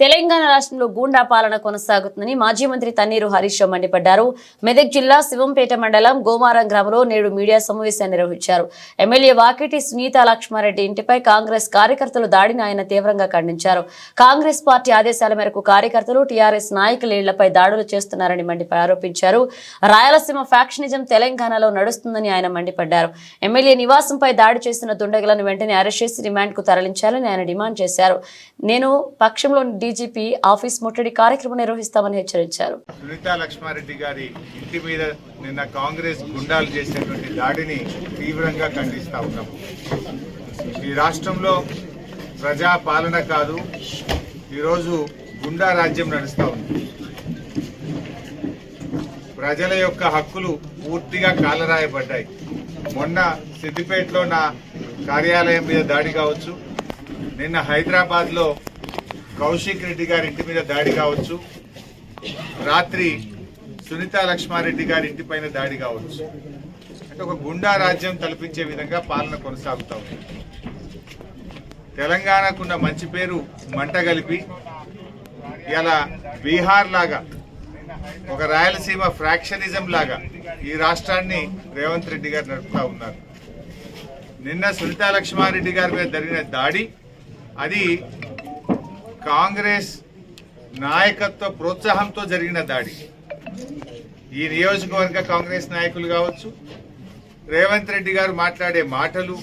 తెలంగాణ రాష్ట్రంలో గూండా పాలన కొనసాగుతుందని మాజీ మంత్రి తన్నీరు హరీష్ రావు మండిపడ్డారు. మెదక్ జిల్లా శివంపేట మండలం గోమారం గ్రామంలో నేడు మీడియా సమావేశాన్ని నిర్వహించారు. ఎమ్మెల్యే వాకిటి సునీత లక్ష్మారెడ్డి ఇంటిపై కాంగ్రెస్ కార్యకర్తలు దాడిని ఆయన తీవ్రంగా ఖండించారు. కాంగ్రెస్ పార్టీ ఆదేశాల మేరకు కార్యకర్తలు టీఆర్ఎస్ నాయకుల ఇళ్ళపై దాడులు చేస్తున్నారని మండి ఆరోపించారు. రాయలసీమ ఫ్యాక్షనిజం తెలంగాణలో నడుస్తుందని ఆయన మండిపడ్డారు. ఎమ్మెల్యే నివాసంపై దాడి చేసిన దుండగులను వెంటనే అరెస్ట్ చేసి రిమాండ్కు తరలించాలని ఆయన డిమాండ్ చేశారు. నేను పక్షంలో డీజీపీ ఆఫీస్ ముట్టడి కార్యక్రమం నిర్వహిస్తామని హెచ్చరించారు. సునీతా లక్ష్మారెడ్డి గారి ఇంటి మీద నిన్న కాంగ్రెస్ గుండాలు చేసినటువంటి దాడిని తీవ్రంగా ఖండిస్తా ఉన్నాము ఈ రాష్ట్రంలో ప్రజా పాలన కాదు ఈరోజు గుండా రాజ్యం నడుస్తూ ఉంది. ప్రజల యొక్క హక్కులు పూర్తిగా కాలరాయబడ్డాయి. మొన్న సిద్దిపేటలో నా కార్యాలయం మీద దాడి కావచ్చు నిన్న హైదరాబాద్లో కౌశిక్ రెడ్డి గారి ఇంటి మీద దాడి కావచ్చు. రాత్రి సునీత లక్ష్మారెడ్డి గారి ఇంటిపైన దాడి కావచ్చు. అంటే ఒక గుండా రాజ్యం తలపించే విధంగా పాలన కొనసాగుతా ఉంది. తెలంగాణకున్న మంచి పేరు మంట కలిపి ఇలా బీహార్ లాగా ఒక రాయలసీమ ఫ్రాక్షనిజం లాగా ఈ రాష్ట్రాన్ని రేవంత్ రెడ్డి గారు నడుపుతా ఉన్నారు. నిన్న సునీతా లక్ష్మారెడ్డి గారి మీద జరిగిన దాడి అది కాంగ్రెస్ నాయకత్వ ప్రోత్సాహంతో జరిగిన దాడి. ఈ నియోజకవర్గ కాంగ్రెస్ నాయకులు కావచ్చు రేవంత్ రెడ్డి గారు మాట్లాడే మాటలు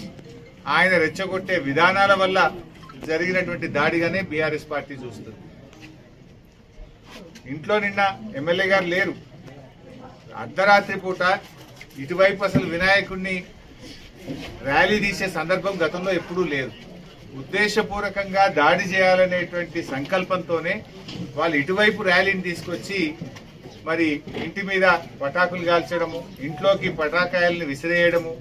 ఆయన రెచ్చగొట్టే విధానాల వల్ల జరిగినటువంటి దాడిగానే బీఆర్ఎస్ పార్టీ చూస్తుంది. ఇంట్లో నిన్న ఎమ్మెల్యే గారు లేరు. అర్ధరాత్రి పూట ఇటువైపు అసలు వినాయకుడిని ర్యాలీ తీసే సందర్భం గతంలో ఎప్పుడూ లేదు. ఉద్దేశపూర్వకంగా దాడి చేయాలనేటువంటి సంకల్పంతోనే వాళ్ళు ఇటువైపు ర్యాలీని తీసుకొచ్చి మరి ఇంటి మీద పటాకులు కాల్చడము ఇంట్లోకి పటాకాయలను విసిరేయడము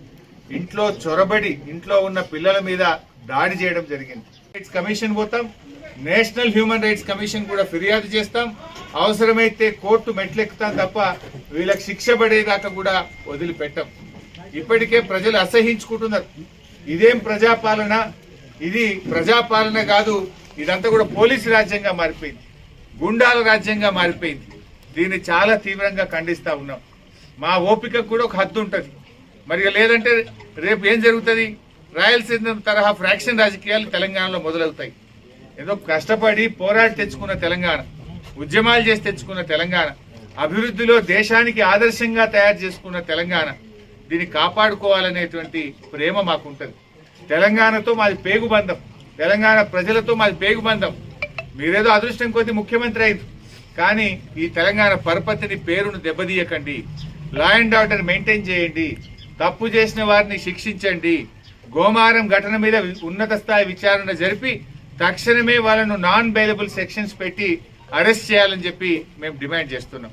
ఇంట్లో చొరబడి ఇంట్లో ఉన్న పిల్లల మీద దాడి చేయడం జరిగింది. రైట్స్ కమిషన్ పోతాం నేషనల్ హ్యూమన్ రైట్స్ కమిషన్ కూడా ఫిర్యాదు చేస్తాం. అవసరమైతే కోర్టు మెట్లెక్కుతాం తప్ప వీళ్ళకి శిక్ష పడేదాకా కూడా వదిలిపెట్టాం. ఇప్పటికే ప్రజలు అసహించుకుంటున్నారు. ఇదేం ప్రజాపాలన? ఇది ప్రజాపాలన కాదు ఇదంతా కూడా పోలీసు రాజ్యంగా మారిపోయింది. గుండాల రాజ్యంగా మారిపోయింది. దీన్ని చాలా తీవ్రంగా ఖండిస్తూ ఉన్నాం. మా ఓపికకు కూడా ఒక హద్దు ఉంటుంది. మరి లేదంటే రేపు ఏం జరుగుతుంది? రాయలసీమ తరహా ఫ్రాక్షన్ రాజకీయాలు తెలంగాణలో మొదలవుతాయి. ఏదో కష్టపడి పోరాడి తెచ్చుకున్న తెలంగాణ ఉద్యమాలు చేసి తెచ్చుకున్న తెలంగాణ అభివృద్ధిలో దేశానికి ఆదర్శంగా తయారు చేసుకున్న తెలంగాణ దీన్ని కాపాడుకోవాలనేటువంటి ప్రేమ మాకుంటుంది. తెలంగాణతో మాది పేగుబంధం తెలంగాణ ప్రజలతో మాది పేగుబంధం మీరేదో అదృష్టం కొద్ది ముఖ్యమంత్రి అయింది కానీ ఈ తెలంగాణ పరపతిని పేరును దెబ్బతీయకండి. లా అండ్ ఆర్డర్ మెయింటైన్ చేయండి. తప్పు చేసిన వారిని శిక్షించండి. గోమారం ఘటన మీద ఉన్నత స్థాయి విచారణ జరిపి తక్షణమే వాళ్ళను నాన్ బెయిలబుల్ సెక్షన్స్ పెట్టి అరెస్ట్ చేయాలని చెప్పి మేము డిమాండ్ చేస్తున్నాం.